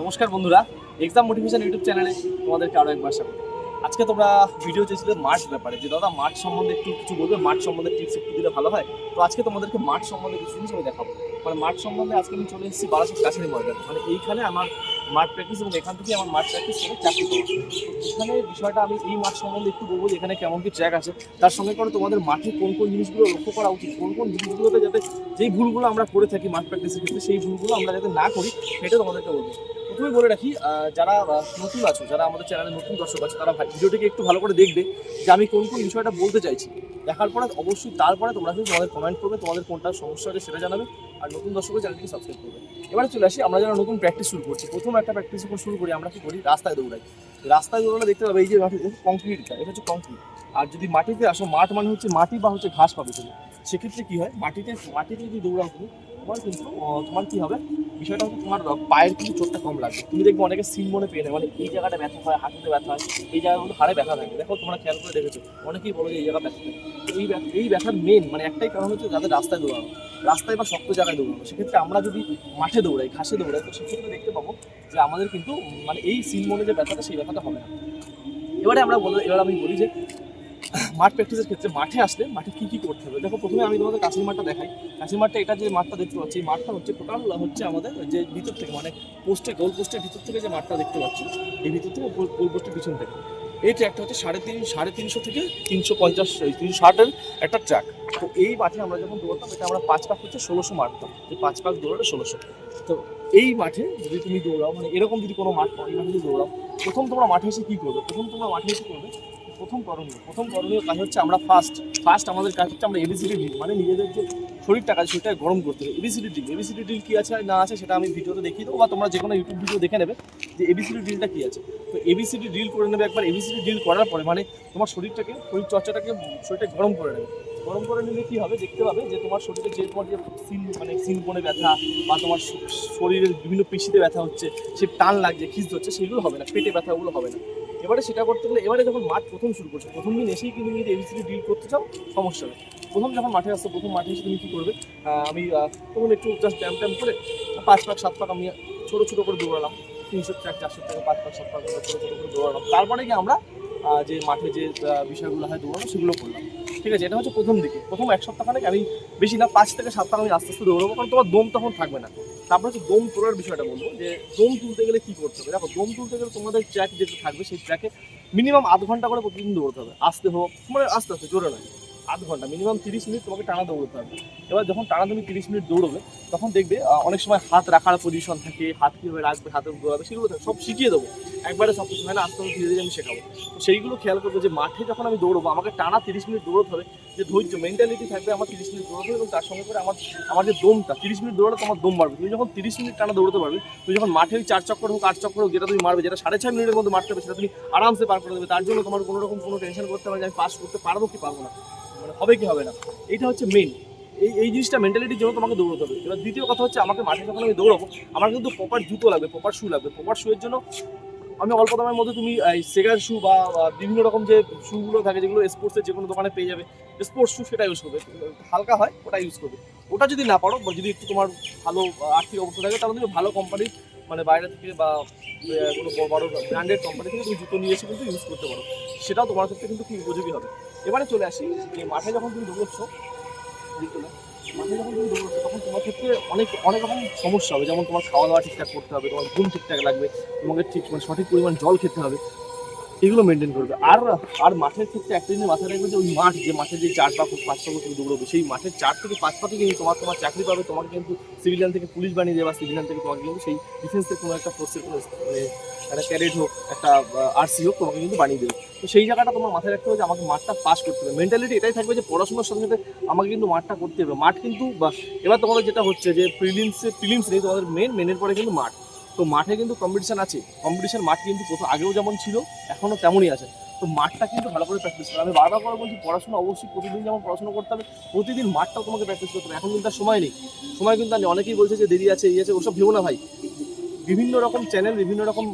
নমস্কার বন্ধুরা exam motivation YouTube চ্যানেলে তোমাদেরকে আরও একবার স্বাগত। আজকে তোমরা ভিডিও চেয়েছিলে মাঠ ব্যাপারে। যে দাদা মাঠ সম্বন্ধে একটু কিছু বলবে মাঠ সম্বন্ধে টিপস একটু দিলে ভালো হয়। তো আজকে তোমাদেরকে মাঠ সম্বন্ধে কিছু জিনিস আমি দেখাবো। মানে মাঠ সম্বন্ধে আজকে আমি চলে এসেছি বারাসাত কাছারি ময়দান। মানে এইখানে আমার মাঠ প্র্যাকটিস এবং এখান থেকে আমার মাঠ প্র্যাকটিস করে চাকরি করব। এখানে বিষয়টা আমি এই মাঠ সম্বন্ধে একটু বলব যে এখানে কেমন কি ট্র্যাক আছে। তার সঙ্গে করে তোমাদের মাঠে কোন কোন জিনিসগুলো লক্ষ্য করা উচিত, কোন কোন জিনিসগুলোতে যাতে যেই ভুলগুলো আমরা করে থাকি মাঠ প্র্যাকটিসের ক্ষেত্রে, সেই ভুলগুলো আমরা যাতে না করি, সেটা তোমাদেরকে বলব। প্রথমে বলে রাখি যারা নতুন আছো, যারা আমাদের চ্যানেলে নতুন দর্শক আছে, তারা ভিডিওটিকে একটু ভালো করে দেখবে যে আমি কোন কোন বিষয়টা বলতে চাইছি। দেখার পরে অবশ্যই তারপরে তোমরা কিন্তু তোমাদের কমেন্ট করবে, তোমাদের কোনটা সমস্যা আছে সেটা জানাবে, আর নতুন দর্শকের চ্যানেলটিকে সাবস্ক্রাইব করবে। এবারে চলে আসি, আমরা যারা নতুন প্র্যাকটিস শুরু করছি, প্রথম একটা প্র্যাকটিস যখন শুরু করি, আমরা কি করি? রাস্তায় দৌড়াই। রাস্তায় দৌড়ালে দেখতে পাবে এই যে মাটি কংক্রিটটা এটা হচ্ছে কংক্রিট আর যদি মাটিতে আসো, মাঠ মানে হচ্ছে মাটি বা হচ্ছে ঘাস পাবে তুমি। সেক্ষেত্রে কী হয়? মাটিতে মাটিতে যদি দৌড়াও তুমি, তোমার কিন্তু তোমার কী হবে? বিষয়টা হচ্ছে তোমার পায়ের কিন্তু চোটটা কম লাগবে তুমি দেখবে অনেকে সিম মনে পেয়ে নেয় মানে এই জায়গাটা ব্যথা হয়, হাঁটুতে ব্যথা হয়, এই জায়গাগুলো হাড়ে ব্যথা থাকে। দেখো, তোমরা খেয়াল করে দেখেছ, অনেকেই বলো যে এই জায়গা ব্যথা এই এই ব্যথার মেন মানে একটাই কারণ হচ্ছে যাদের রাস্তায় দৌড়ানো। রাস্তায় বা শক্ত জায়গায় দৌড়ানো। সেক্ষেত্রে আমরা যদি মাঠে দৌড়াই, ঘাসে দৌড়াই, তো সেক্ষেত্রে দেখতে পাবো যে আমাদের কিন্তু মানে এই সিম মনে যে ব্যথাটা, সেই ব্যথাটা হবে না। এবারে আমরা বলি, এবার আমি বলি যে মাঠ প্র্যাকটিসের ক্ষেত্রে মাঠে আসলে মাঠে কি কি করতে হবে? দেখো, প্রথমে আমি তোমাদের কাশির মাঠটা দেখাই। কাশির মাঠটা, এটা যে মাঠটা দেখতে পাচ্ছি, এই মাঠটা হচ্ছে টোটাল হচ্ছে আমাদের যে ভিতর থেকে মানে পোস্টে গোল পোস্টের ভিতর থেকে যে মাঠটা দেখতে পাচ্ছি, এই ভিতর থেকে গোল- পোস্টের পিছন থেকে। এই ট্র্যাকটা হচ্ছে সাড়ে তিন, সাড়ে তিনশো থেকে তিনশো পঞ্চাশ তিনশো ষাটের একটা ট্র্যাক তো এই মাঠে আমরা যখন দৌড়তাম, এটা আমরা পাঁচ পাক হচ্ছে ষোলোশো মারতাম যে পাঁচ পাক দৌড়ালে ষোলোশো। তো এই মাঠে যদি তুমি দৌড়াও মানে এরকম যদি কোনো মাঠ পাও এই মাঠে যদি দৌড়াও, প্রথম তোমরা মাঠে এসে কী করবে? প্রথম তোমরা মাঠে এসে করবে প্রথম করণীয় প্রথম করণীয় কাজ হচ্ছে আমরা ফার্স্ট ফার্স্ট আমাদের কাজ হচ্ছে আমরা এবিসিডি ড্রিল মানে নিজেদের যে শরীরটা কাজ সেটা গরম করতে হবে। এবিসিডি ড্রিল এবিসিডি ড্রিল কী আছে না আছে সেটা আমি ভিডিওতে দেখিয়ে দেবো বা তোমরা যে কোনো ইউটিউব ভিডিও দেখে নেবে যে এবিসিডি ড্রিলটা কী আছে। তো এবিসিডি ড্রিল করে নেবে একবার। এবিসিডি ড্রিল করার পরে মানে তোমার শরীরটাকে শরীর চর্চাটাকে শরীরটাকে গরম করে নেবে। গরম করে নিলে কী হবে? দেখতে পাবে যে তোমার শরীরে যে তোমার যে সিন মানে সিন কোণে ব্যথা বা তোমার শরীরের বিভিন্ন পেশিতে ব্যথা হচ্ছে, সে টান লাগছে খিস্ত হচ্ছে সেগুলো হবে না, পেটে ব্যথা ওগুলো হবে না। এবারে সেটা করতে গেলে এবারে যখন মাঠ প্রথম শুরু করছ, প্রথম দিন এসেই কিন্তু যদি এবিসিডি ডিল করতে চাও, সমস্যা হবে প্রথম যখন মাঠে আসছো, প্রথম মাঠে এসে তুমি কী করবে? আমি তখন একটু জাস্ট ব্যায়াম ট্যাম করে পাঁচ পাক, সাত পাক আমি ছোটো ছোটো করে দৌড়ালাম। তিনশো ট্র্যাক চারশো টাকা, পাঁচ পাক, সাত পাক ছোটো ছোটো করে দৌড়ালাম। তারপরে গিয়ে আমরা যে মাঠে যে বিষয়গুলো হয় দৌড়ানো, সেগুলো করলাম। ঠিক আছে, এটা হচ্ছে প্রথম দিকে। প্রথম এক সপ্তাহ আমি বেশি না, পাঁচ থেকে সাত পাক আমি আস্তে আস্তে দৌড়াবো, কারণ তোমার দম তখন থাকবে না। তারপর হচ্ছে দম তোলার বিষয়টা বলব, যে দম তুলতে গেলে কি করতে হবে? দেখো, দম তুলতে গেলে তোমাদের ট্র্যাক যেটা থাকবে, সেই ট্র্যাকে মিনিমাম আধ ঘণ্টা করে প্রতিদিন দৌড়তে হবে। আসতে হোক মানে আস্তে আস্তে, জোরে নয়। আধ ঘণ্টা মিনিমাম তিরিশ মিনিট তোমাকে টানা দৌড়তে হবে। এবার যখন টানা তুমি তিরিশ মিনিট দৌড়বে, তখন দেখবে অনেক সময় হাত রাখার পজিশন থাকে, হাত কীভাবে রাখবে, হাতে দৌড়াবে সেগুলো। সব শিখিয়ে দেবো। একবারে সব কিছু হয় না আস্তে আস্তে ধীরে ধীরে আমি শেখাবো। তো সেইগুলো খেয়াল করব যে মাঠে যখন আমি দৌড়বো, আমাকে টানা তিরিশ মিনিট দৌড়তে হবে, যে ধৈর্য মেন্টালিটি থাকবে আমার তিরিশ মিনিট দৌড়তে হবে, এবং তার সঙ্গে করে আমার আমার যে দমটা, তিরিশ মিনিট দৌড়ালে তোমার দম বাড়বে। তুমি যখন তিরিশ মিনিট টানা দৌড়তে পারবে, তুমি যখন মাঠে ওই চার চক্কর হোক, আট চক্কর হোক, যেটা তুমি মারবে, যেটা সাড়ে ছয় মিনিটের মধ্যে মারতে হবে, সেটা তুমি আরামসে পার করে দেবে, তার জন্য তোমার কোনো রকম কোনো টেনশন করতে হবে যে আমি পাস করতে পারব কি পারব না। মানে হবে কি হবে না। এইটা হচ্ছে মেন এই এই জিনিসটা মেন্টালিটির জন্য তোমাকে দৌড়তে হবে। এবার দ্বিতীয় কথা হচ্ছে আমাকে মাঠে যখন আমি দৌড়াবো, আমার কিন্তু প্রপার জুতো লাগবে প্রপার শু লাগবে। প্রপার শুয়ের জন্য আমি অল্প দামের মধ্যে তুমি, এই সেগার শু বা বিভিন্ন রকম যে শুগুলো থাকে, যেগুলো স্পোর্টসের যে কোনো দোকানে পেয়ে যাবে স্পোর্টস শু সেটা ইউজ করবে। হালকা হয়, ওটা ইউজ করবে। ওটা যদি না পারো, বা যদি একটু তোমার ভালো আর্থিক অবস্থা থাকে, তাহলে তুমি ভালো কোম্পানির মানে বাইরে থেকে বা কোনো বড় ব্র্যান্ডেড কোম্পানি থেকে তুমি জুতো নিয়ে এসে কিন্তু ইউজ করতে পারো। সেটাও তোমার ক্ষেত্রে কিন্তু খুব উপযোগী হবে। এবারে চলে আসি, যে মাঠে যখন তুমি দৌড়চ্ছ মাঠে যখন তুমি দৌড়চ্ছ, তখন তোমার ক্ষেত্রে অনেক অনেক রকম সমস্যা হবে, যেমন তোমার খাওয়া দাওয়া ঠিকঠাক করতে হবে, তোমার ঘুম ঠিকঠাক লাগবে তোমাকে ঠিক মানে সঠিক পরিমাণ জল খেতে হবে। এগুলো মেনটেন করবে। আর আর মাঠের ক্ষেত্রে একটা জিনিস মাথায় রাখবে যে ওই মাঠ যে মাঠে যে চার হোক, পাঁচ হোক তুমি দৌড়বে সেই মাঠের চার থেকে পাঁচ পাকে কিন্তু তোমার তোমার চাকরি পাবে তোমাকে কিন্তু সিভিলিয়ান থেকে পুলিশ বানিয়ে দেবে বা সিভিলিয়ান থেকে তোমাকে কিন্তু সেই ডিফেন্সের কোনো একটা ফোর্সের কোনো মানে একটা ক্যাডেট হোক একটা আরসি হোক তোমাকে কিন্তু বানিয়ে দেবে। তো সেই জায়গাটা তোমার মাথায় রাখতে হবে যে আমাকে মাঠটা পাস করতে হবে। মেন্টালিটি এটাই থাকবে যে পড়াশোনার সাথে সাথে আমাকে কিন্তু মাঠটা করতে হবে। মাঠ কিন্তু বা এবার তোমাদের যেটা হচ্ছে যে প্রিলিমসে প্রিলিমস নেই তোমাদের মেন মেনের পরে কিন্তু মাঠ। তো মাঠে কিন্তু কম্পিটিশন আছে। কম্পিটিশন মাঠ কিন্তু প্রথম আগেও যেমন ছিল, এখনও তেমনই আছে। তো মাঠটা কিন্তু ভালো করে প্র্যাকটিস করো আমি বারবার করে বলছি, পড়াশোনা অবশ্যই প্রতিদিন যেমন পড়াশোনা করতে হবে, প্রতিদিন মাঠটাও তোমাকে প্র্যাকটিস করতে হবে। এখন কিন্তু আর সময় নেই। সময় কিন্তু নেই অনেকেই বলছে যে দেরি আছে, এই আছে, ওসব ভেবো না ভাই। বিভিন্ন রকম চ্যানেল বিভিন্ন রকম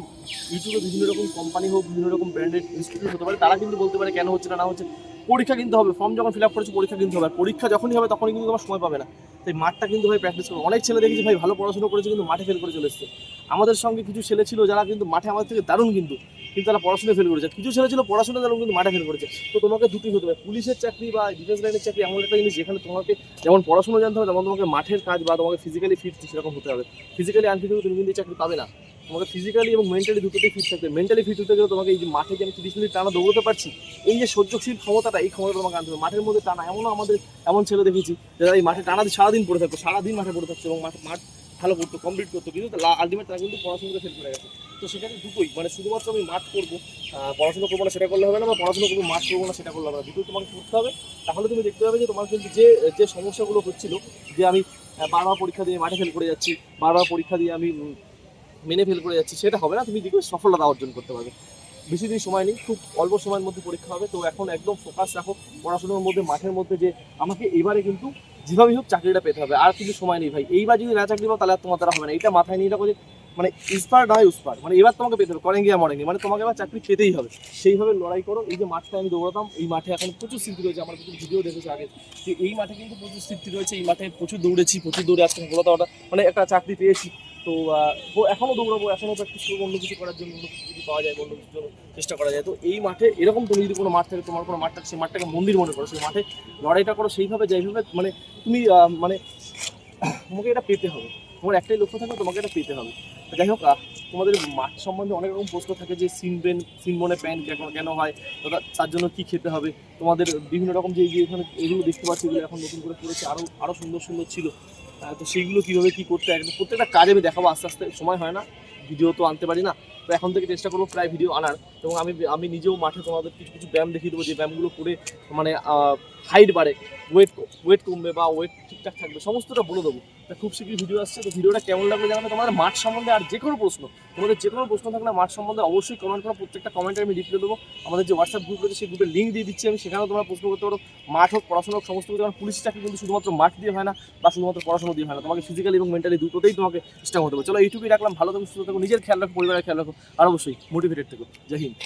ইউটিউবে বিভিন্ন রকম কোম্পানি হোক, বিভিন্ন রকম ব্র্যান্ডেড ইনস্টিটিউট হতে পারে, তারা কিন্তু বলতে পারে কেন হচ্ছে না না হচ্ছে। পরীক্ষা কিন্তু হবে ফর্ম যখন ফিল আপ করেছে, পরীক্ষা কিন্তু হবে। আর পরীক্ষা যখনই হবে, তখনই কিন্তু তোমার সময় পাবে না। তাই মাঠটা কিন্তু ভাই প্র্যাকটিস করবে অনেক ছেলে দেখেছি ভাই, ভালো পড়াশোনা করেছে, কিন্তু মাঠে ফেল করে চলে এসছে। আমাদের সঙ্গে কিছু ছেলে ছিল যারা কিন্তু মাঠে আমাদের থেকে দারুণ কিন্তু কিন্তু তারা পড়াশোনা ফেল করেছে। কিছু ছেলে ছিল পড়াশোনা দারুণ কিন্তু মাঠে ফেল করেছে। তো তোমাকে দুটি হতে হবে পুলিশের চাকরি বা ডিফেন্স লাইনের চাকরি এমন একটা জিনিস যেখানে তোমাকে যেমন পড়াশোনা জানতে হবে, তেমন তোমাকে মাঠের কাজ বা তোমাকে ফিজিক্যালি ফিট সেরকম হতে হবে। ফিজিক্যালি আনফিট তুমি কিন্তু চাকরি পাবে না। তোমাকে ফিজিক্যালি এবং মেন্টালি দুটোতেই ফিট থাকবে। মেন্টালি ফিট হতে গেলে তোমাকে এই যে মাঠে যে আমি তিরিশ মিনিট টানা দৌড়তে পারছি, এই যে সহ্যশীল ক্ষমতাটা, এই ক্ষমতা তোমাকে আনতে হবে। মাঠের মধ্যে টানা, এমনও আমাদের এমন ছেলে দেখেছি যারা এই মাঠে টানা সারাদিন পড়ে থাকতো, সারাদিন মাঠে পড়ে থাকতো এবং মাঠ মাঠ ভালো করতো কমপ্লিট করতো। কিন্তু আলটিমেট তারা কিন্তু পড়াশোনাতে ফেল করে গেছে। তো সেখানে দুটোই মানে শুধুমাত্র আমি মাঠ করব পড়াশোনা করব না সেটা করলে হবে না, বা পড়াশোনা করব মাঠ করব না সেটা করলে হবে না। দুটোই তোমাকে করতে হবে। তাহলে তুমি দেখতে পাবে যে তোমার কিন্তু যে যে সমস্যাগুলো হচ্ছিল, যে আমি বারবার পরীক্ষা দিয়ে মাঠে ফেল করে যাচ্ছি, বারবার পরীক্ষা দিয়ে আমি মেনে ফেল করে যাচ্ছি, সেটা হবে না। তুমি দেখবে সফলতা অর্জন করতে পারবে। বেশি দিন সময় নেই, খুব অল্প সময়ের মধ্যে পরীক্ষা হবে। তো এখন একদম ফোকাস রাখো, পড়াশোনার মধ্যে, মাঠের মধ্যে যে, আমাকে এবারে কিন্তু যেভাবেই হোক চাকরিটা পেতে হবে, আর কিছু সময় নেই ভাই। এইবার যদি না চাকরি পাও, তাহলে আর তোমার দ্বারা হবে না। এটা মাথায় নিয়ে রাখো মানে ইস্পার না হয় উস্পার মানে এবার তোমাকে পেতে হবে, করেন গিয়ে মরেন মানে তোমাকে এবার চাকরি পেতেই হবে। সেইভাবে লড়াই করো। এই যে মাঠটা আমি দৌড়াতাম, এই মাঠে এখন প্রচুর স্মৃতি রয়েছে। আমার কিছু ভিডিও দেখেছে আগে যে এই মাঠে কিন্তু প্রচুর স্মৃতি রয়েছে। এই মাঠে প্রচুর দৌড়েছি, প্রচুর দৌড়ে আজকে সফলতা মানে একটা চাকরি পেয়েছি। তো এখনও এখনও দৌড়াবো, এখনও প্র্যাকটিস করব, অন্য কিছু করার জন্য, অন্য কিছু যদি পাওয়া যায় অন্য কিছু চেষ্টা করা যায়। তো এই মাঠে এরকম তুমি যদি কোনো মাঠ থাকে, তোমার কোনো মাঠ থাকে, সেই মাঠটাকে মন্দির মনে করো, সেই মাঠে লড়াইটা করো, সেইভাবে যেইভাবে মানে তুমি মানে তোমাকে এটা পেতে হবে। তোমার একটাই লক্ষ্য থাকবে, তোমাকে এটা পেতে হবে। যাই হোক তোমাদের মাঠ সম্বন্ধে অনেক রকম প্রশ্ন থাকে যে সিনবেন সিনবনে প্যান্ট কেন কেন হয় তার জন্য কি খেতে হবে? তোমাদের বিভিন্ন রকম যে এখানে এগুলো দেখতে পাচ্ছি, এগুলো এখন নতুন করে পড়েছে আরও আরও সুন্দর সুন্দর ছিল। তো সেইগুলো কীভাবে কী করতে একদম প্রত্যেকটা কাজ আমি দেখাবো, আস্তে আস্তে সময় হয় না, ভিডিও তো আনতে পারি না। তো এখন থেকে চেষ্টা করব প্রায় ভিডিও আনার। এবং আমি আমি নিজেও মাঠে তোমাদের কিছু কিছু ব্যায়াম দেখিয়ে দেবো। যে ব্যায়ামগুলো করে মানে হাইট বাড়ে ওয়েট ওয়েট কমবে বা ওয়েট ঠিকঠাক থাকবে, সমস্তটা বলে দেবো। তা খুব শীঘ্রই ভিডিও আসছে। তো ভিডিওটা কেমন লাগবে জানাবে তোমাদের? মাঠ সম্বন্ধে আর যে কোনো প্রশ্ন, তোমাদের যে কোনো প্রশ্ন থাকলে মাঠ সম্বন্ধে অবশ্যই কমেন্ট করো। প্রত্যেকটা কমেন্টে আমি রিপ্লাই দেবো। আমাদের যে হোয়াটসঅ্যাপ গ্রুপ রয়েছে, সেই গ্রুপের লিঙ্ক দিয়ে দিচ্ছি। আমি সেখানেও তোমরা প্রশ্ন করতে পারো। মাঠ হোক, পড়াশোনা হোক, সমস্ত কিছু। কারণ পুলিশ চাকরি কিন্তু শুধুমাত্র মাঠ দিয়ে হয় না, বা শুধুমাত্র পড়াশোনা দিয়ে হয় না। তোমাকে ফিজিক্যালি এবং মেন্টালি দুটোতেই তোমাকে স্ট্রং হতে হবে। চলো এইটুকুই রাখলাম। ভালো তুমি সুস্থ থাকো। নিজের খেয়াল রাখো, পরিবারের খেয়াল রাখো। আর অবশ্যই মোটিভেটেড থেকো। জয় হিন্দ।